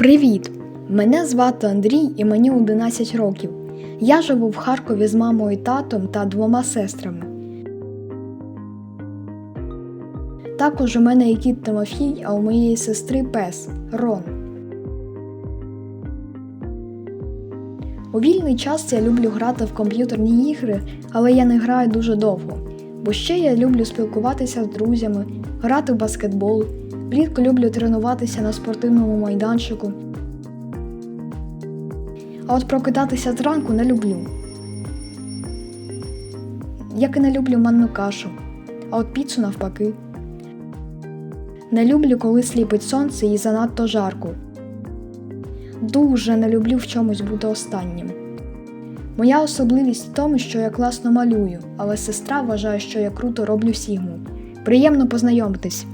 Привіт! Мене звати Андрій і мені 11 років. Я живу в Харкові з мамою, татом та двома сестрами. Також у мене є кіт Тимофій, а у моєї сестри пес Рон. У вільний час я люблю грати в комп'ютерні ігри, але я не граю дуже довго. Бо ще я люблю спілкуватися з друзями, грати в баскетбол, влітку люблю тренуватися на спортивному майданчику. А от прокидатися зранку не люблю. Як і не люблю манну кашу, а от піцу навпаки. Не люблю, коли сліпить сонце і занадто жарко. Дуже не люблю в чомусь бути останнім. Моя особливість в тому, що я класно малюю, але сестра вважає, що я круто роблю сігму. Приємно познайомитись.